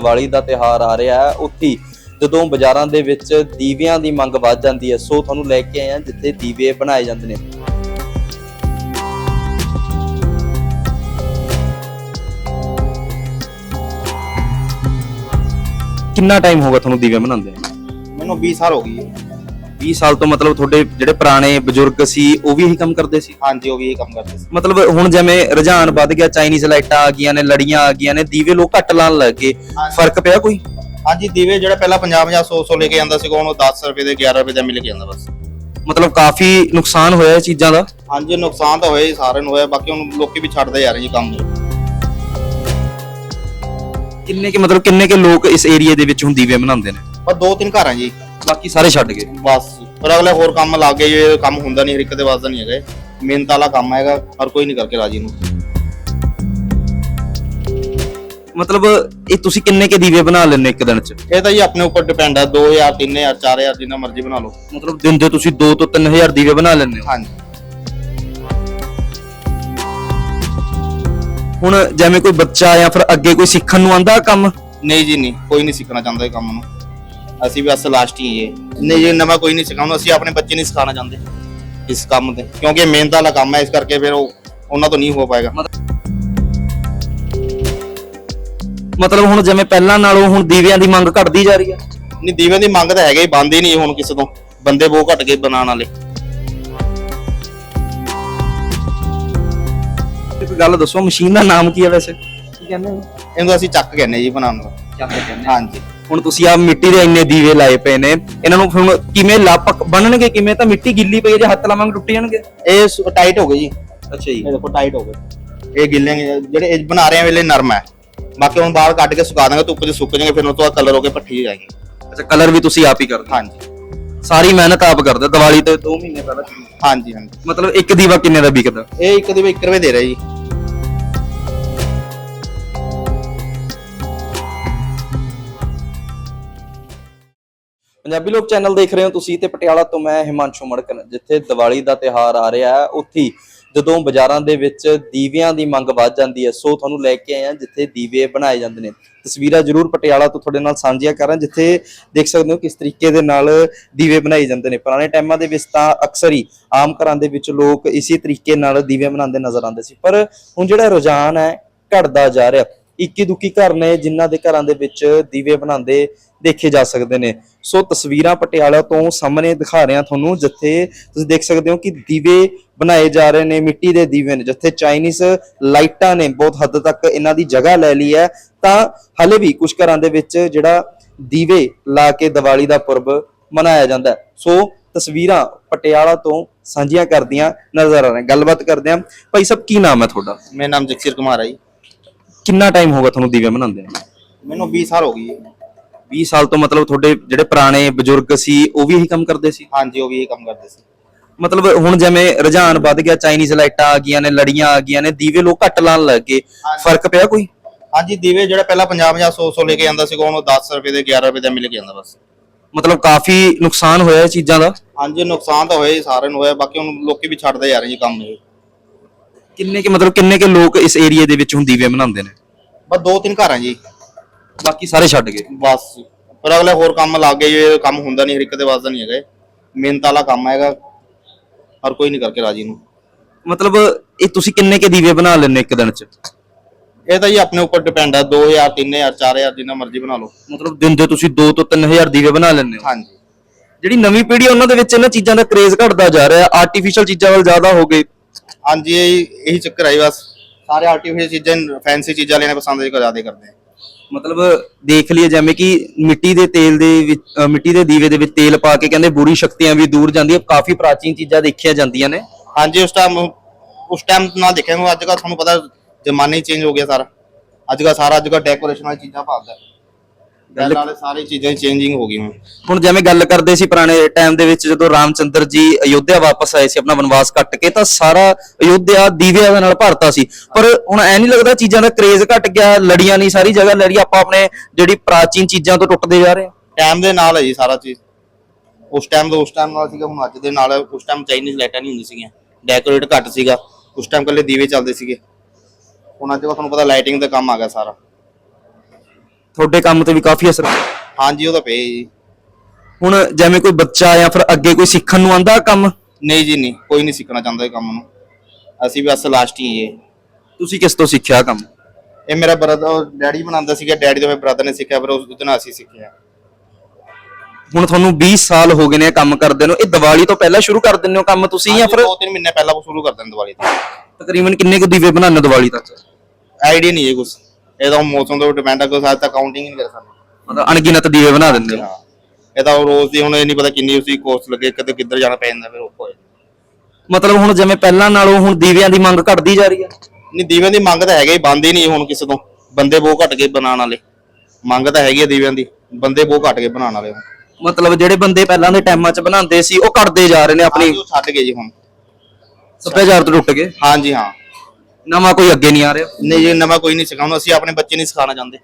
ਦੀਵਾਲੀ ਦਾ ਤਿਹਾਰ ਆ ਰਿਹਾ ਹੈ, ਉੱਥੇ ਜਦੋਂ ਬਾਜ਼ਾਰਾਂ ਦੇ ਵਿੱਚ ਦੀਵਿਆਂ ਦੀ ਮੰਗ ਵੱਧ ਜਾਂਦੀ ਹੈ, ਸੋ ਤੁਹਾਨੂੰ ਲੈ ਕੇ ਆਏ ਹਾਂ ਜਿੱਥੇ ਦੀਵੇ ਬਣਾਏ ਜਾਂਦੇ ਨੇ। ਕਿੰਨਾ ਟਾਈਮ ਹੋ ਗਿਆ ਤੁਹਾਨੂੰ ਦੀਵੇ ਬਣਾਉਂਦੇ ਮੈਨੂੰ 20 ਸਾਲ ਹੋ ਗਏ 20 ਸਾਲ ਤੋਂ ਮਤਲਬ ਤੁਹਾਡੇ ਜਿਹੜੇ ਪੁਰਾਣੇ ਬਜ਼ੁਰਗ ਸੀ ਉਹ ਵੀ ਇਹੀ ਕੰਮ ਕਰਦੇ ਸੀ? ਹਾਂਜੀ ਉਹ ਵੀ ਇਹ ਕੰਮ ਕਰਦੇ ਸੀ। ਮਤਲਬ ਹੁਣ ਜਿਵੇਂ ਰੁਝਾਨ ਵੱਧ ਗਿਆ ਚਾਈਨੀਜ਼ ਲਾਈਟਾਂ ਆ ਗਈਆਂ ਨੇ ਲੜੀਆਂ ਆ ਗਈਆਂ ਨੇ ਦੀਵੇ ਲੋਕ ਘੱਟ ਲਾਉਣ ਲੱਗ ਗਏ। ਹਾਂਜੀ। ਫ਼ਰਕ ਪਿਆ ਕੋਈ? ਹਾਂਜੀ ਦੀਵੇ ਜਿਹੜਾ ਪਹਿਲਾਂ 50 50 100 100 ਲੈ ਕੇ ਜਾਂਦਾ ਸੀਗਾ ਉਹਨੂੰ 10 ਰੁਪਏ ਦੇ 11 ਰੁਪਏ ਦਾ ਮਿਲ ਕੇ ਜਾਂਦਾ ਬਸ। ਮਤਲਬ ਕਾਫੀ ਨੁਕਸਾਨ ਹੋਇਆ ਇਹ ਚੀਜ਼ਾਂ ਦਾ? ਹਾਂਜੀ ਨੁਕਸਾਨ ਤਾਂ ਹੋਇਆ ਹੀ ਸਾਰਿਆਂ ਨੂੰ ਹੋਇਆ ਬਾਕੀ ਹੁਣ ਲੋਕੀ ਵੀ ਛੱਡਦੇ ਜਾ ਰਹੇ ਜੀ ਕੰਮ ਕਿੰਨੇ ਕੇ ਮਤਲਬ ਕਿੰਨੇ ਕੇ ਲੋਕ ਇਸ ਏਰੀਆ ਦੇ ਵਿੱਚ ਹੁਣ ਦੀਵੇ ਬਣਾਉਂਦੇ ਨੇ? ਪਰ ਦੋ ਤਿੰਨ ਘਰ ਆ ਜੀ। ਬਾਕੀ ਸਾਰੇ ਛੱਡ ਗਏ। ਬਸ। ਪਰ ਅਗਲੇ ਹੋਰ ਕੰਮ ਲੱਗ ਗਏ ਇਹ ਕੰਮ ਹੁੰਦਾ ਨਹੀਂ ਹਰ ਇੱਕ ਦੇ ਵਾਸਤੇ ਨਹੀਂ ਹੈਗਾ। ਇਹ। ਮਿਹਨਤ ਵਾਲਾ ਕੰਮ ਹੈਗਾ ਹਰ ਕੋਈ ਨਹੀਂ ਕਰਕੇ ਰਾਜੀ ਨੂੰ। ਮਤਲਬ ਇਹ ਤੁਸੀਂ ਕਿੰਨੇ ਕੇ ਦੀਵੇ ਬਣਾ ਲੈਂਦੇ ਇੱਕ ਦਿਨ 'ਚ? ਇਹ ਤਾਂ ਜੀ ਆਪਣੇ ਉੱਪਰ ਡਿਪੈਂਡ ਹੈ 2000 3000 4000 ਜਿੰਨਾ ਮਰਜ਼ੀ ਬਣਾ ਲਓ। ਮਤਲਬ ਦਿਨ ਦੇ ਤੁਸੀਂ 2 ਤੋਂ 3000 ਦੀਵੇ ਬਣਾ ਲੈਂਦੇ ਹੋ? ਹਾਂਜੀ। ਹੁਣ ਜਿਵੇਂ ਕੋਈ ਬੱਚਾ ਜਾਂ ਫਿਰ ਅੱਗੇ ਕੋਈ ਸਿੱਖਣ ਨੂੰ ਆਂਦਾ ਕੰਮ? ਨਹੀਂ ਜੀ ਨਹੀਂ। ਕੋਈ ਨਹੀਂ ਸਿੱਖਣਾ ਚਾਹੁੰਦਾ ਇਹ ਕੰਮ ਨੂੰ। ਅਸੀਂ ਵੀ ਅਸ ਲਾਸਟ ਹੀ ਇਹ ਨਹੀਂ ਜੀ ਨਵਾਂ ਕੋਈ ਨਹੀਂ ਸਿਖਾਉਂਦਾ ਅਸੀਂ ਆਪਣੇ ਬੱਚੇ ਨਹੀਂ ਸਿਖਾਉਣਾ ਚਾਹੁੰਦੇ ਇਸ ਕੰਮ ਤੇ ਕਿਉਂਕਿ ਇਹ ਮਿਹਨਤ ਵਾਲਾ ਕੰਮ ਹੈ ਇਸ ਕਰਕੇ ਫਿਰ ਉਹ ਉਹਨਾਂ ਤੋਂ ਨਹੀਂ ਹੋ ਪਾਏਗਾ। ਮਤਲਬ ਹੁਣ ਜਿਵੇਂ ਪਹਿਲਾਂ ਨਾਲੋਂ ਹੁਣ ਦੀਵਿਆਂ ਦੀ ਮੰਗ ਘਟਦੀ ਜਾ ਰਹੀ ਹੈ? ਨਹੀਂ ਦੀਵੇ ਦੀ ਮੰਗ ਤਾਂ ਹੈਗਾ ਹੀ ਬੰਦ ਹੀ ਨਹੀਂ ਹੁਣ ਕਿਸੇ ਤੋਂ। ਬੰਦੇ ਬਹੁਤ ਘਟ ਗਏ ਬਣਾਉਣ ਵਾਲੇ। ਇੱਕ ਗੱਲ ਦੱਸੋ ਮਸ਼ੀਨ ਦਾ ਨਾਮ ਕੀ ਹੈ ਵੈਸੇ? ਕੀ ਕਹਿੰਦੇ ਹੋ? ਇਹਨੂੰ ਅਸੀਂ ਚੱਕ ਕਹਿੰਦੇ ਜੀ ਬਣਾਉਣ ਦਾ। ਚੱਕ ਕਹਿੰਦੇ ਹਾਂਜੀ। ਹੁਣ ਤੁਸੀਂ ਆ ਮਿੱਟੀ ਦੇ ਇੰਨੇ ਦੀਵੇ ਲਾਏ ਪਏ ਨੇ ਇਹਨਾਂ ਨੂੰ ਹੁਣ ਕਿਵੇਂ ਲਾਪਕ ਬਣਨਗੇ ਕਿਵੇਂ ਤਾਂ ਮਿੱਟੀ ਗਿੱਲੀ ਪਈ ਹੈ ਜੇ ਹੱਥ ਲਾਵਾਂਗੇ ਟੁੱਟ ਜਾਣਗੇ? ਇਹ ਟਾਈਟ ਹੋ ਗਏ ਜੀ। ਅੱਛਾ ਜੀ। ਇਹ ਦੇਖੋ ਟਾਈਟ ਹੋ ਗਏ। ਇਹ ਗਿੱਲੇ ਨੇ, ਜਿਹੜੇ ਇਹ ਬਣਾ ਰਹੇ ਆ ਵੇਲੇ ਨਰਮ ਹੈ। ਬਾਕੀ ਹੁਣ ਬਾਹਰ ਕੱਢ ਕੇ ਸੁਕਾ ਦਾਂਗੇ ਧੁੱਪ 'ਚ ਸੁੱਕ ਜਾਣਗੇ ਫਿਰ ਉਹ ਤੋਂ ਬਾਅਦ ਕਲਰ ਹੋ ਕੇ ਪੱਠੀ ਜਾਏਗੀ। ਅੱਛਾ ਕਲਰ ਵੀ ਤੁਸੀਂ ਆਪ ਹੀ ਕਰਦੇ ਹਾਂਜੀ। ਸਾਰੀ ਮਿਹਨਤ ਆਪ ਕਰਦੇ ਦੀਵਾਲੀ ਤੋਂ 2 ਮਹੀਨੇ ਪਹਿਲਾਂ ਸ਼ੁਰੂ? ਹਾਂਜੀ ਹਾਂਜੀ। ਮਤਲਬ ਇੱਕ ਦੀਵਾ ਕਿੰਨੇ ਦਾ ਵਿਕਦਾ? ਇਹ ਇੱਕ ਦੇ 1 ਰੁਪਏ ਦੇ ਰਿਹਾ ਜੀ। ਪੰਜਾਬੀ ਲੋਕ ਚੈਨਲ ਦੇਖ ਰਹੇ ਹੋ ਤੁਸੀਂ ਤੇ ਪਟਿਆਲਾ ਤੋਂ ਮੈਂ ਹਿਮਾਂਸ਼ੂ ਮੜਕਨ ਜਿੱਥੇ ਦੀਵਾਲੀ ਦਾ ਤਿਹਾਰ ਆ ਰਿਹਾ ਹੈ, ਉੱਥੇ ਜਦੋਂ ਬਾਜ਼ਾਰਾਂ ਦੇ ਵਿੱਚ ਦੀਵਿਆਂ ਦੀ ਮੰਗ ਵੱਧ ਜਾਂਦੀ ਹੈ, ਸੋ ਤੁਹਾਨੂੰ ਲੈ ਕੇ ਆਏ ਹਾਂ, ਜਿੱਥੇ ਦੀਵੇ ਬਣਾਏ ਜਾਂਦੇ ਨੇ। ਤਸਵੀਰਾਂ ਜ਼ਰੂਰ ਪਟਿਆਲਾ ਤੋਂ ਤੁਹਾਡੇ ਨਾਲ ਸਾਂਝੀਆਂ ਕਰਾਂ, ਜਿੱਥੇ ਦੇਖ ਸਕਦੇ ਹੋ ਕਿਸ ਤਰੀਕੇ ਦੇ ਨਾਲ ਦੀਵੇ ਬਣਾਏ ਜਾਂਦੇ ਨੇ। ਪੁਰਾਣੇ ਟਾਈਮਾਂ ਦੇ ਵਿੱਚ ਤਾਂ ਅਕਸਰ ਹੀ ਆਮ ਘਰਾਂ ਦੇ ਵਿੱਚ ਲੋਕ ਇਸੇ ਤਰੀਕੇ ਨਾਲ ਦੀਵੇ ਬਣਾਉਂਦੇ ਨਜ਼ਰ ਆਉਂਦੇ ਸੀ, ਪਰ ਹੁਣ ਜਿਹੜਾ ਰੁਝਾਨ ਹੈ, ਘਟਦਾ ਜਾ ਰਿਹਾ। ਇੱਕੀ ਦੁੱਕੀ ਘਰ ਨੇ ਜਿਨ੍ਹਾਂ ਦੇ ਘਰਾਂ ਦੇ ਵਿੱਚ ਦੀਵੇ ਬਣਾਉਂਦੇ ਦੇਖੇ ਜਾ ਸਕਦੇ ਨੇ। ਸੋ ਤਸਵੀਰਾਂ ਪਟਿਆਲਾ ਤੋਂ ਸਾਹਮਣੇ ਦਿਖਾ ਰਿਹਾ ਤੁਹਾਨੂੰ, ਜਿੱਥੇ ਤੁਸੀਂ ਦੇਖ ਸਕਦੇ ਹੋ ਕਿ ਦੀਵੇ ਬਣਾਏ ਜਾ ਰਹੇ ਨੇ, ਮਿੱਟੀ ਦੇ ਦੀਵੇ ਨੇ, ਜਿੱਥੇ ਚਾਈਨੀਜ਼ ਲਾਈਟਾਂ ਨੇ ਬਹੁਤ ਹੱਦ ਤੱਕ ਇਹਨਾਂ ਦੀ ਜਗ੍ਹਾ ਲੈ ਲਈ ਹੈ। ਤਾਂ ਹਲੇ ਵੀ ਕੁਝ ਘਰਾਂ ਦੇ ਵਿੱਚ ਜਿਹੜਾ ਦੀਵੇ ਲਾ ਕੇ ਦੀਵਾਲੀ ਦਾ ਪੁਰਬ ਮਨਾਇਆ ਜਾਂਦਾ ਸੋ ਤਸਵੀਰਾਂ ਪਟਿਆਲਾ ਤੋਂ ਸਾਂਝੀਆਂ ਕਰਦੀਆਂ ਨਜ਼ਰ ਆ ਰਹੀਆਂ। ਗੱਲਬਾਤ ਕਰਦੇ ਹਾਂ। ਭਾਈ ਸਾਹਿਬ, ਕੀ ਨਾਮ ਹੈ ਤੁਹਾਡਾ? ਮੇਰਾ ਨਾਮ ਜਗਸੀਰ ਕੁਮਾਰ ਹੈ ਜੀ। ਕਿੰਨਾ ਟਾਈਮ ਹੋ ਗਿਆ ਤੁਹਾਨੂੰ ਦੀਵੇ ਬਣਾਉਂਦੇ ਨੂੰ? ਮੈਨੂੰ 20 ਸਾਲ ਹੋ ਗਈ 20 ਸਾਲ ਤੋਂ ਮਤਲਬ ਤੁਹਾਡੇ ਜਿਹੜੇ ਪੁਰਾਣੇ ਬਜ਼ੁਰਗ ਸੀ ਉਹ ਵੀ ਇਹੀ ਕੰਮ ਕਰਦੇ ਸੀ? ਹਾਂਜੀ ਉਹ ਵੀ ਇਹ ਕੰਮ ਕਰਦੇ ਸੀ। ਮਤਲਬ ਹੁਣ ਜਿਵੇਂ ਰੁਝਾਨ ਵੱਧ ਗਿਆ ਚਾਈਨੀਜ਼ ਲਾਈਟਾਂ ਆ ਗਈਆਂ ਨੇ ਲੜੀਆਂ ਆ ਗਈਆਂ ਨੇ ਦੀਵੇ ਲੋਕ ਘੱਟ ਲਾਉਣ ਲੱਗ ਗਏ। ਫ਼ਰਕ ਪਿਆ ਕੋਈ? ਹਾਂਜੀ ਦੀਵੇ ਜਿਹੜਾ ਪਹਿਲਾਂ 50 50 100 100 ਲੈ ਕੇ ਜਾਂਦਾ ਸੀਗਾ ਉਹਨੂੰ 10 ਰੁਪਏ ਦੇ 11 ਰੁਪਏ ਦਾ ਮਿਲ ਕੇ ਜਾਂਦਾ ਬਸ। ਮਤਲਬ ਕਾਫੀ ਨੁਕਸਾਨ ਹੋਇਆ ਇਹ ਚੀਜ਼ਾਂ ਦਾ? ਹਾਂਜੀ ਨੁਕਸਾਨ ਤਾਂ ਹੋਇਆ ਹੀ ਸਾਰਿਆਂ ਨੂੰ ਹੋਇਆ ਬਾਕੀ ਹੁਣ ਲੋਕੀ ਵੀ ਛੱਡਦੇ ਜਾ ਰਹੇ ਜੀ ਕੰਮ ਇਹ। ਕਿੰਨੇ ਕੇ ਮਤਲਬ ਕਿੰਨੇ ਕੇ ਲੋਕ ਇਸ ਏਰੀਆ ਦੇ ਵਿੱਚ ਹੁਣ ਦੀਵੇ ਬਣਾਉਂਦੇ ਨੇ? ਬਸ ਦੋ ਤਿੰਨ ਘਰ ਆ ਜੀ। ਬਾਕੀ ਸਾਰੇ ਛੱਡ ਗਏ? ਬਸ। ਪਰ ਅਗਲੇ ਹੋਰ ਕੰਮ ਲੱਗ ਗਏ ਇਹ ਕੰਮ ਹੁੰਦਾ ਨਹੀਂ ਹਰ ਇੱਕ ਦੇ ਵਾਸਤੇ ਨਹੀਂ ਹੈਗਾ ਇਹ। ਮਿਹਨਤ ਵਾਲਾ ਕੰਮ ਹੈਗਾ। ਹਰ ਕੋਈ ਨਹੀਂ ਕਰਕੇ ਰਾਜੀ ਨੂੰ ਮਤਲਬ ਇਹ ਤੁਸੀਂ ਕਿੰਨੇ ਕੇ ਦੀਵੇ ਬਣਾ ਲੈਂਦੇ ਇੱਕ ਦਿਨ 'ਚ? ਇਹ ਤਾਂ ਜੀ ਆਪਣੇ ਉੱਪਰ ਡਿਪੈਂਡ ਹੈ 2000 3000 4000 ਜਿੰਨਾ ਮਰਜ਼ੀ ਬਣਾ ਲਓ। ਮਤਲਬ ਦਿਨ ਦੇ ਤੁਸੀਂ 2 ਤੋਂ 3000 ਦੀਵੇ ਬਣਾ ਲੈਂਦੇ ਹੋ? ਹਾਂਜੀ। ਜਿਹੜੀ ਨਵੀਂ ਪੀੜ੍ਹੀ ਹੈ ਉਹਨਾਂ ਦੇ ਵਿੱਚ ਇਹਨਾਂ ਚੀਜ਼ਾਂ ਦਾ ਕ੍ਰੇਜ਼ ਘਟਦਾ ਜਾ ਰਿਹਾ। ਆਰਟੀਫੀਸ਼ੀਅਲ ਚੀਜ਼ਾਂ ਵੱਲ ਜ਼ਿਆਦਾ ਹੋ ਗਏ। ਹਾਂਜੀ ਇਹ ਇਹੀ ਚੱਕਰ ਜੀ ਬਸ। ਸਾਰੇ ਆਰਟੀਫੀਸ਼ੀਅਲ ਚੀਜ਼ਾਂ ਫੈਂਸੀ ਚੀਜ਼ਾਂ ਲੈਣਾ ਪਸੰਦ ਜ਼ਿਆਦਾ ਕਰਦੇ ਆ। ਮਤਲਬ ਦੇਖ ਲਈਏ ਜਿਵੇਂ ਕਿ ਮਿੱਟੀ ਦੇ ਤੇਲ ਦੇ ਵਿੱਚ ਅ, ਮਿੱਟੀ ਦੇ ਦੀਵੇ ਦੇ ਵਿੱਚ ਤੇਲ ਪਾ ਕੇ ਕਹਿੰਦੇ ਬੁਰੀ ਸ਼ਕਤੀਆਂ ਵੀ ਦੂਰ ਜਾਂਦੀਆਂ ਕਾਫੀ ਪ੍ਰਾਚੀਨ ਚੀਜ਼ਾਂ ਦੇਖੀਆਂ ਜਾਂਦੀਆਂ ਨੇ। ਹਾਂਜੀ ਉਸ ਟਾਈਮ ਉਸ ਟਾਈਮ ਨਾ ਦੇਖਿਆ ਨੂੰ ਅੱਜ ਕੱਲ੍ਹ ਤੁਹਾਨੂੰ ਪਤਾ ਜ਼ਮਾਨਾ ਹੀ ਚੇਂਜ ਹੋ ਗਿਆ ਸਾਰਾ। ਅੱਜ ਕੱਲ੍ਹ ਸਾਰਾ ਅੱਜ ਕੱਲ੍ਹ ਡੈਕੋਰੇਸ਼ਨ ਵਾਲੀ ਚੀਜ਼ਾਂ ਭਾਲਦਾ। ਗੱਲ ਵਾਲੇ ਸਾਰੀ ਚੀਜ਼ਾਂ ਚੇਂਜਿੰਗ ਹੋ ਗਈਆਂ। ਹੁਣ ਜਿਵੇਂ ਗੱਲ ਕਰਦੇ ਸੀ ਪੁਰਾਣੇ ਟਾਈਮ ਦੇ ਵਿੱਚ ਜਦੋਂ ਰਾਮਚੰਦਰ ਜੀ ਅਯੋਧਿਆ ਵਾਪਸ ਆਏ ਸੀ ਆਪਣਾ ਵਨਵਾਸ ਕੱਟ ਕੇ ਤਾਂ ਸਾਰਾ ਅਯੋਧਿਆ ਦੀਵਿਆਂ ਦੇ ਨਾਲ ਭਰਤਾ ਸੀ। ਪਰ ਹੁਣ ਐ ਨਹੀਂ ਲੱਗਦਾ ਚੀਜ਼ਾਂ ਦਾ ਕ੍ਰੇਜ਼ ਘਟ ਗਿਆ ਲੜੀਆਂ ਨਹੀਂ ਸਾਰੀ ਜਗ੍ਹਾ ਲੜੀ ਆਪਾਂ ਆਪਣੇ ਜਿਹੜੀ ਪ੍ਰਾਚੀਨ ਚੀਜ਼ਾਂ ਤੋਂ ਟੁੱਟਦੇ ਜਾ ਰਹੇ ਹਾਂ। ਟਾਈਮ ਦੇ ਨਾਲ ਹੈ ਜੀ ਸਾਰਾ ਚੀਜ਼। ਉਸ ਟਾਈਮ ਦਾ ਉਸ ਟਾਈਮ ਨਾਲ ਸੀਗਾ ਹੁਣ ਅੱਜ ਦੇ ਨਾਲ। ਉਸ ਟਾਈਮ ਚਾਈਨੀਜ਼ ਲਾਈਟਾਂ ਨਹੀਂ ਹੁੰਦੀ ਸੀਗੀਆਂ। ਡੈਕੋਰੇਟ ਘੱਟ ਸੀਗਾ। ਉਸ ਟਾਈਮ ਕੱਲੇ ਦੀਵੇ ਚੱਲਦੇ ਸੀਗੇ। ਹੁਣ ਅੱਜ ਤੁਹਾਨੂੰ ਪਤਾ ਲਾਈਟਿੰਗ ਦਾ ਕੰਮ ਆ ਗਿਆ ਸਾਰਾ। ਤੁਹਾਡੇ ਕੰਮ ਤੇ ਵੀ ਕਾਫੀ ਅਸਰ। ਹਾਂਜੀ ਉਹ ਤਾਂ ਪਏ ਜੀ। ਹੁਣ ਜਿਵੇਂ ਕੋਈ ਬੱਚਾ ਜਾਂ ਫਿਰ ਅੱਗੇ ਕੋਈ ਸਿੱਖਣ ਨੂੰ ਆਂਦਾ ਕੰਮ? ਨਹੀਂ ਜੀ ਨਹੀਂ। ਕੋਈ ਨਹੀਂ ਸਿੱਖਣਾ ਚਾਹੁੰਦਾ ਇਹ ਕੰਮ ਨੂੰ। ਅਸੀਂ ਬਸ ਲਾਸਟ ਹੀ ਜੀ। ਤੁਸੀਂ ਕਿਸ ਤੋਂ ਸਿੱਖਿਆ ਕੰਮ? ਇਹ ਮੇਰਾ ਬ੍ਰਦਰ ਡੈਡੀ ਬਣਾਉਂਦਾ ਸੀਗਾ। ਡੈਡੀ ਤੋਂ ਮੇਰੇ ਬ੍ਰਦਰ ਨੇ ਸਿੱਖਿਆ ਫਿਰ ਉਸ ਨਾਲ ਅਸੀਂ ਸਿੱਖਿਆ। ਹੁਣ ਤੁਹਾਨੂੰ 20 ਸਾਲ ਹੋ ਗਏ ਨੇ ਇਹ ਕੰਮ ਕਰਦੇ ਨੂੰ। ਇਹ ਦੀਵਾਲੀ ਤੋਂ ਪਹਿਲਾਂ ਸ਼ੁਰੂ ਕਰ ਦਿੰਦੇ ਹੋ ਕੰਮ ਤੁਸੀਂ ਜਾਂ ਫਿਰ ਦੋ ਤਿੰਨ ਮਹੀਨੇ ਪਹਿਲਾਂ ਉਹ ਸ਼ੁਰੂ ਕਰ ਦਿੰਦੇ ਦੀਵਾਲੀ ਤੋਂ। ਤਕਰੀਬਨ ਕਿੰਨੇ ਕੁ ਦੀਵੇ ਬਣਾਉਂਦੇ ਹੋ ਦੀਵਾਲੀ ਤੱਕ? ਆਈਡੀਆ ਨਹੀਂ ਹੈ ਕੁਛ। ਇਹ ਤਾਂ ਮੌਸਮ ਤੋਂ ਡਿਪੈਂਡ ਹੈ ਕੋਈ ਤਾਂ ਕਾਊਂਟਿੰਗ ਹੀ ਨਹੀਂ ਕਰ ਸਕਦਾ। ਮਤਲਬ ਅਣਗਿਣਤ ਦੀਵੇ ਬਣਾ ਦਿੰਦੇ ਹੋ ਹਾਂ। ਇਹ ਤਾਂ ਰੋਜ਼ ਦੀ ਹੁਣ ਇਹ ਨਹੀਂ ਪਤਾ ਕਿੰਨੀ ਉਸਦੀ ਕੋਸਟ ਲੱਗੇ ਕਦੇ ਕਿੱਧਰ ਜਾਣਾ ਪੈ ਜਾਂਦਾ ਫਿਰ ਉਹ ਹੋਏ ਮਤਲਬ ਹੁਣ ਜਿਵੇਂ ਪਹਿਲਾਂ ਨਾਲੋਂ ਹੁਣ ਦੀਵਿਆਂ ਦੀ ਮੰਗ ਘਟਦੀ ਜਾ ਰਹੀ ਹੈ ਨਹੀਂ ਦੀਵਿਆਂ ਦੀ ਮੰਗ ਤਾਂ ਹੈਗੀ ਬੰਦ ਹੀ ਨਹੀਂ ਹੁਣ ਕਿਸੇ ਤੋਂ। ਬੰਦੇ ਬਹੁਤ ਘਟ ਗਏ ਬਣਾਉਣ ਵਾਲੇ। ਮੰਗ ਤਾਂ ਹੈਗੀ ਹੈ ਦੀਵਿਆਂ ਦੀ। ਬੰਦੇ ਬਹੁਤ ਘਟ ਗਏ ਬਣਾਉਣ ਵਾਲੇ ਹੁਣ। ਮਤਲਬ ਜਿਹੜੇ ਬੰਦੇ ਪਹਿਲਾਂ ਦੇ ਟਾਈਮਾਂ 'ਚ ਬਣਾਉਂਦੇ ਸੀ ਉਹ ਘਟਦੇ ਜਾ ਰਹੇ ਨੇ ਆਪਣੀ ਹਾਂਜੀ, ਉਹ ਛੱਡ ਗਏ ਜੀ ਹੁਣ। ਸੱਭਿਆਚਾਰ ਤੋਂ ਟੁੱਟ ਗਏ। ਹਾਂਜੀ ਹਾਂ। ਨਵਾਂ ਕੋਈ ਅੱਗੇ ਨਹੀਂ ਆ ਰਿਹਾ? ਨਹੀਂ ਜੀ ਨਵਾਂ ਕੋਈ ਨਹੀਂ ਸਿਖਾਉਂਦਾ। ਅਸੀਂ ਆਪਣੇ ਬੱਚੇ ਨਹੀਂ ਸਿਖਾਉਣਾ ਚਾਹੁੰਦੇ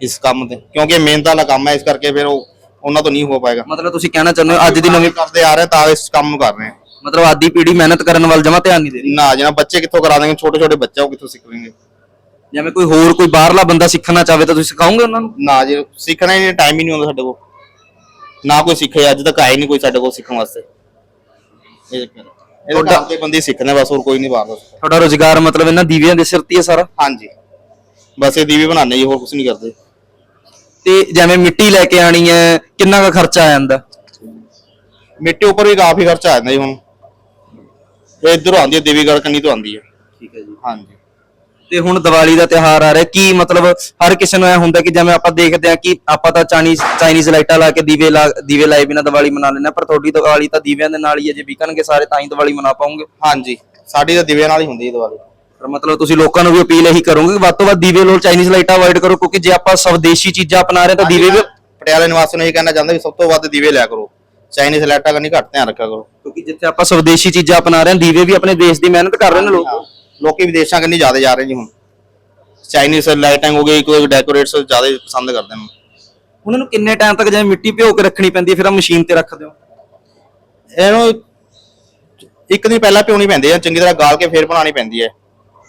ਇਸ ਕੰਮ ਤੇ। ਕਿਉਂਕਿ ਮਿਹਨਤ ਵਾਲਾ ਕੰਮ ਹੈ ਇਸ ਕਰਕੇ ਫਿਰ ਉਹ ਉਹਨਾਂ ਤੋਂ ਨਹੀਂ ਹੋ ਪਾਏਗਾ। ਮਤਲਬ ਤੁਸੀਂ ਕਹਿਣਾ ਚਾਹੁੰਦੇ ਹੋ ਅੱਜ ਦੀ ਨਵੀਂ ਕਰਦੇ ਆ ਰਹੇ ਤਾਂ ਇਸ ਕੰਮ ਨੂੰ ਕਰ ਰਹੇ ਹਾਂ। ਮਤਲਬ ਆਦੀ ਪੀੜ੍ਹੀ ਮਿਹਨਤ ਕਰਨ ਵੱਲ ਜਮਾ ਧਿਆਨ ਨਹੀਂ ਦੇ ਰਹੀ। ਨਾ ਜਨਾ ਬੱਚੇ ਕਿੱਥੋਂ ਕਰਾ ਦੇਣਗੇ? ਛੋਟੇ ਛੋਟੇ ਬੱਚਾ ਉਹ ਕਿੱਥੋਂ ਸਿੱਖਣਗੇ? ਜਿਵੇਂ ਕੋਈ ਹੋਰ ਕੋਈ ਬਾਹਰਲਾ ਬੰਦਾ ਸਿੱਖਣਾ ਚਾਹਵੇ ਤਾਂ ਤੁਸੀਂ ਸਿਖਾਓਗੇ ਉਹਨਾਂ ਨੂੰ? ਨਾ ਜੀ ਸਿੱਖਣਾ ਹੀ ਟਾਈਮ ਹੀ ਨਹੀਂ ਹੁੰਦਾ ਸਾਡੇ ਕੋਲ। ਨਾ ਕੋਈ ਸਿੱਖੇ ਅੱਜ ਤੱਕ ਆਏ ਨਹੀਂ ਕੋਈ ਸਾਡੇ ਕੋਲ ਸਿੱਖਣ ਵਾਸਤੇ। ਇਹ ਚੱਕਰ ਹੈ। ਇਹਦੇ ਤੁਹਾਡਾ- ਕੰਮ ਤੇ ਬੰਦੇ ਸਿੱਖਣੇ ਬਸ ਹੋਰ ਕੋਈ ਨਹੀਂ ਬਾਹਰ। ਦਾ ਤੁਹਾਡਾ ਰੋਜ਼ਗਾਰ ਮਤਲਬ ਇਹਨਾਂ ਦੀਵਿਆਂ ਦੇ ਸਿਰ ਤੇ ਹੀ ਹੈ ਸਾਰਾ? ਹਾਂਜੀ। ਬਸ ਇਹ ਦੀਵੇ ਬਣਾਉਂਦੇ ਜੀ ਹੋਰ ਕੁਝ ਨਹੀਂ ਕਰਦੇ। ਤੇ ਜਿਵੇਂ ਮਿੱਟੀ ਲੈ ਕੇ ਆਣੀ ਹੈ ਕਿੰਨਾ ਕੁ ਖਰਚਾ ਆ ਜਾਂਦਾ? ਮਿੱਟੀ ਉੱਪਰ ਵੀ ਕਾਫੀ ਖਰਚਾ ਆ ਜਾਂਦਾ ਜੀ ਹੁਣ। ਇਹ ਇਧਰੋਂ ਆਉਂਦੀ ਹੈ ਦੇਵੀਗੜ੍ਹ ਕੰਨੀ ਤੋਂ ਆਉਂਦੀ ਹੈ। ਠੀਕ ਹੈ ਜੀ। ਹਾਂਜੀ। ਤੇ ਹੁਣ ਦੀਵਾਲੀ ਦਾ ਤਿਉਹਾਰ ਆ ਰਿਹਾ। ਕੀ ਮਤਲਬ ਹਰ ਕਿਸੇ ਨੂੰ ਐ ਹੁੰਦਾ ਕਿ ਜਿਵੇਂ ਆਪਾਂ ਦੇਖਦੇ ਆ ਕਿ ਆਪਾਂ ਤਾਂ ਚਾਈਨੀਜ਼ ਚਾਈਨੀਜ਼ ਲਾਈਟਾਂ ਲਾ ਕੇ ਦੀਵੇ ਲਾ ਦੀਵੇ ਲਾਏ ਬਿਨਾ ਦੀਵਾਲੀ ਮਨਾ ਲੈਂਦੇ ਆ ਪਰ ਤੁਹਾਡੀ ਦੀਵਾਲੀ ਤਾਂ ਦੀਵਿਆਂ ਦੇ ਨਾਲ ਹੀ ਹੈ ਜੇ ਵਿਕਣਗੇ ਸਾਰੇ ਤਾਂ ਹੀ ਦੀਵਾਲੀ ਮਨਾ ਪਾਉਂਗੇ। ਹਾਂਜੀ ਸਾਡੀ ਤਾਂ ਦੀਵਿਆਂ ਨਾਲ ਹੀ ਹੁੰਦੀ ਹੈ ਦੀਵਾਲੀ। ਪਰ ਮਤਲਬ ਤੁਸੀਂ ਲੋਕਾਂ ਨੂੰ ਵੀ ਅਪੀਲ ਇਹੀ ਕਰੋਗੇ ਕਿ ਵੱਧ ਤੋਂ ਵੱਧ ਦੀਵੇ ਲੋ ਚਾਈਨੀਜ਼ ਲਾਈਟਾਂ ਅਵੋਇਡ ਕਰੋ ਕਿਉਂਕਿ ਜੇ ਆਪਾਂ ਸਵਦੇਸ਼ੀ ਚੀਜ਼ਾਂ ਅਪਣਾ ਰਹੇ ਤਾਂ ਦੀਵੇ ਵੀ ਪਟਿਆਲੇ ਨਿਵਾਸੀ ਨੂੰ ਇਹ ਕਹਿਣਾ ਚਾਹੁੰਦਾ ਵੀ ਸਭ ਤੋਂ ਵੱਧ ਦੀਵੇ ਲਿਆ ਕਰੋ। ਚਾਈਨੀਜ਼ ਲਾਈਟਾਂ ਕਰਨੀ ਘੱਟ ਧਿਆਨ ਰੱਖਿਆ ਕਰੋ। ਕਿਉਂਕਿ ਜਿੱਥੇ ਆਪਾਂ ਸਵਦੇਸ਼ੀ ਚੀਜ਼ਾਂ ਅਪਣਾ ਰਹੇ ਹਾਂ ਦੀਵੇ ਵੀ ਆਪਣੇ ਦੇਸ਼ ਦੀ ਮਿਹਨਤ ਕਰ ਰਹੇ ਨੇ ਲੋਕ। ਲੋਕੀ ਵਿਦੇਸ਼ਾਂ ਕੰਨੀ ਜ਼ਿਆਦਾ ਜਾ ਰਹੇ ਜੀ ਹੁਣ। ਚਾਈਨੀਜ਼ ਲਾਈਟਿੰਗ ਹੋ ਗਈ ਕੋਈ ਡੈਕੋਰੇਟਸ ਜ਼ਿਆਦਾ ਪਸੰਦ ਕਰਦੇ ਨੇ। ਉਹਨਾਂ ਨੂੰ ਕਿੰਨੇ ਟਾਈਮ ਤੱਕ ਜਿਵੇਂ ਮਿੱਟੀ ਭਿਓ ਕੇ ਰੱਖਣੀ ਪੈਂਦੀ ਹੈ ਫਿਰ ਆ ਮਸ਼ੀਨ ਤੇ ਰੱਖ ਦਿਓ? ਇਹਨੂੰ ਇੱਕ ਦਿਨ ਪਹਿਲਾਂ ਪਿਉਣੀ ਪੈਂਦੀ ਹੈ ਚੰਗੀ ਤਰ੍ਹਾਂ ਗਾਲ ਕੇ ਫੇਰ ਬਣਾਉਣੀ ਪੈਂਦੀ ਹੈ।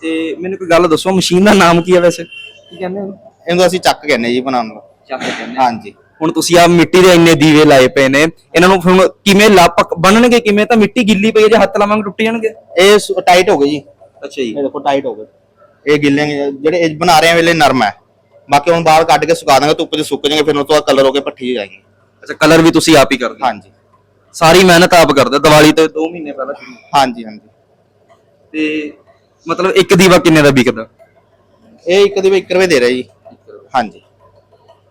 ਤੇ ਮੈਨੂੰ ਕੋਈ ਗੱਲ ਦੱਸੋ ਮਸ਼ੀਨ ਦਾ ਨਾਮ ਕੀ ਹੈ ਵੈਸੇ? ਕੀ ਕਹਿੰਦੇ ਉਹਨੂੰ ਇਹਨੂੰ ਅਸੀਂ ਚੱਕ ਕਹਿੰਦੇ ਜੀ ਬਣਾਉਣ ਨੂੰ। ਚੱਕ ਕਹਿੰਦੇ ਹਾਂਜੀ। ਹੁਣ ਤੁਸੀਂ ਆ ਮਿੱਟੀ ਦੇ ਇੰਨੇ ਦੀਵੇ ਲਾਏ ਪਏ ਨੇ ਇਹਨਾਂ ਨੂੰ ਹੁਣ ਕਿਵੇਂ ਲਾਪਕ ਬਣਨਗੇ ਕਿਵੇਂ? ਤਾਂ ਮਿੱਟੀ ਗਿੱਲੀ ਪਈ ਹੈ ਜੇ ਹੱਥ ਲਾਵਾਂਗੇ ਟੁੱਟ ਜਾਣਗੇ। ਇਹ ਟਾਈਟ ਹੋ ਗਏ ਜੀ। ਅੱਛਾ ਜੀ। ਇਹ ਦੇਖੋ ਟਾਈਟ ਹੋ ਗਏ। ਇਹ ਗਿੱਲੇ ਨੇ ਜਿਹੜੇ ਇਹ ਬਣਾ ਰਹੇ ਆ ਵੇਲੇ ਨਰਮ ਹੈ। ਬਾਕੀ ਹੁਣ ਬਾਹਰ ਕੱਢ ਕੇ ਸੁਕਾ ਦਾਂਗੇ ਧੁੱਪ 'ਚ ਸੁੱਕ ਜਾਣਗੇ ਫਿਰ ਉਸ ਤੋਂ ਬਾਅਦ ਕਲਰ ਹੋ ਕੇ ਪੱਠੀ ਜਾਏਗੀ। ਅੱਛਾ ਕਲਰ ਵੀ ਤੁਸੀਂ ਆਪ ਹੀ ਕਰਦੇ ਹੋ? ਹਾਂਜੀ। ਸਾਰੀ ਮਿਹਨਤ ਆਪ ਕਰਦੇ ਹੋ, ਦੀਵਾਲੀ ਤੋਂ 2 ਮਹੀਨੇ ਪਹਿਲਾਂ ਸ਼ੁਰੂ। ਹਾਂਜੀ ਹਾਂਜੀ। ਤੇ ਮਤਲਬ ਇੱਕ ਦੀਵਾ ਕਿੰਨੇ ਦਾ ਵਿਕਦਾ? ਇਹ ਇੱਕ ਦੇ 1 ਰੁਪਏ ਦੇ ਰਿਹਾ ਜੀ। ਹਾਂਜੀ।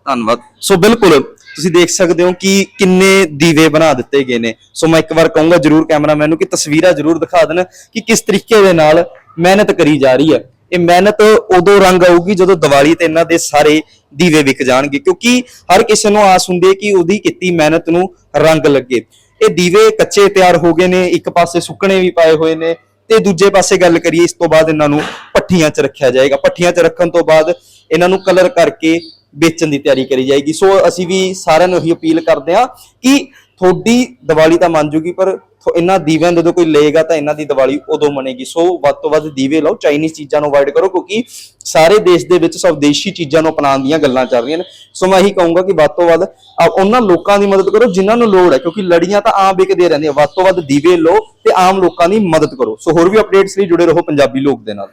ਧੰਨਵਾਦ। ਸੋ ਬਿਲਕੁਲ ਤੁਸੀਂ ਦੇਖ ਸਕਦੇ ਹੋ ਕਿ ਕਿੰਨੇ ਦੀਵੇ ਬਣਾ ਦਿੱਤੇ ਗਏ ਨੇ। ਸੋ ਮੈਂ ਇੱਕ ਵਾਰ ਕਹੂੰਗਾ ਜਰੂਰ ਕੈਮਰਾਮੈਨ ਨੂੰ ਕਿ ਤਸਵੀਰਾਂ ਜਰੂਰ ਦਿਖਾ ਦੇਣ ਕਿ ਕਿਸ ਤਰੀਕੇ ਦੇ ਨਾਲ ਮਿਹਨਤ ਕਰੀ ਜਾ ਰਹੀ ਹੈ। ਇਹ ਮਿਹਨਤ ਉਦੋਂ ਰੰਗ ਆਊਗੀ ਜਦੋਂ ਦੀਵਾਲੀ ਤੇ ਇਹਨਾਂ ਦੇ ਸਾਰੇ ਦੀਵੇ ਵਿਕ ਜਾਣਗੇ। ਕਿਉਂਕਿ ਹਰ ਕਿਸੇ ਨੂੰ ਆਸ ਹੁੰਦੀ ਹੈ ਕਿ ਉਹਦੀ ਕੀਤੀ ਮਿਹਨਤ ਨੂੰ ਰੰਗ ਲੱਗੇ। ਇਹ ਦੀਵੇ ਕੱਚੇ ਤਿਆਰ ਹੋ ਗਏ ਨੇ, ਇੱਕ ਪਾਸੇ ਸੁੱਕਣੇ ਵੀ ਪਾਏ ਹੋਏ ਨੇ ਤੇ ਦੂਜੇ ਪਾਸੇ ਗੱਲ ਕਰੀਏ, ਇਸ ਤੋਂ ਬਾਅਦ ਇਹਨਾਂ ਨੂੰ ਪੱਠੀਆਂ 'ਚ ਰੱਖਿਆ ਜਾਏਗਾ। ਪੱਠੀਆਂ 'ਚ ਰੱਖਣ ਤੋਂ ਬਾਅਦ ਇਹਨਾਂ ਨੂੰ ਕਲਰ ਕਰਕੇ ਵੇਚਣ ਦੀ ਤਿਆਰੀ ਕਰੀ ਜਾਏਗੀ। ਸੋ ਅਸੀਂ ਵੀ ਸਾਰਿਆਂ ਨੂੰ ਇਹੀ ਅਪੀਲ ਕਰਦੇ ਹਾਂ ਕਿ ਤੁਹਾਡੀ ਦੀਵਾਲੀ ਤਾਂ ਮੰਨ ਜੂਗੀ, ਪਰ ਥੋ- ਇਹਨਾਂ ਦੀਵਿਆਂ ਨੂੰ ਜਦੋਂ ਕੋਈ ਲਏਗਾ ਤਾਂ ਇਹਨਾਂ ਦੀ ਦੀਵਾਲੀ ਉਦੋਂ ਮੰਨੇਗੀ। ਸੋ ਵੱਧ ਤੋਂ ਵੱਧ ਦੀਵੇ ਲਾਓ ਚਾਈਨੀਜ਼ ਚੀਜ਼ਾਂ ਨੂੰ ਅਵੋਇਡ ਕਰੋ, ਕਿਉਂਕਿ ਸਾਰੇ ਦੇਸ਼ ਦੇ ਵਿੱਚ ਸਵਦੇਸ਼ੀ ਚੀਜ਼ਾਂ ਨੂੰ ਅਪਣਾਉਣ ਦੀਆਂ ਗੱਲਾਂ ਚੱਲ ਰਹੀਆਂ ਨੇ। ਸੋ ਮੈਂ ਇਹੀ ਕਹੂੰਗਾ ਕਿ ਵੱਧ ਤੋਂ ਵੱਧ ਆ- ਉਹਨਾਂ ਲੋਕਾਂ ਦੀ ਮਦਦ ਕਰੋ ਜਿਨ੍ਹਾਂ ਨੂੰ ਲੋੜ ਹੈ, ਕਿਉਂਕਿ ਲੜੀਆਂ ਤਾਂ ਆਮ ਵਿਕਦੇ ਰਹਿੰਦੀਆਂ। ਵੱਧ ਤੋਂ ਵੱਧ ਦੀਵੇ ਲਓ ਤੇ ਆਮ ਲੋਕਾਂ ਦੀ ਮਦਦ ਕਰੋ। ਸੋ ਹੋਰ ਵੀ ਅਪਡੇਟਸ ਲਈ ਜੁੜੇ ਰਹੋ ਪੰਜਾਬੀ ਲੋਕ ਦੇ ਨਾਲ।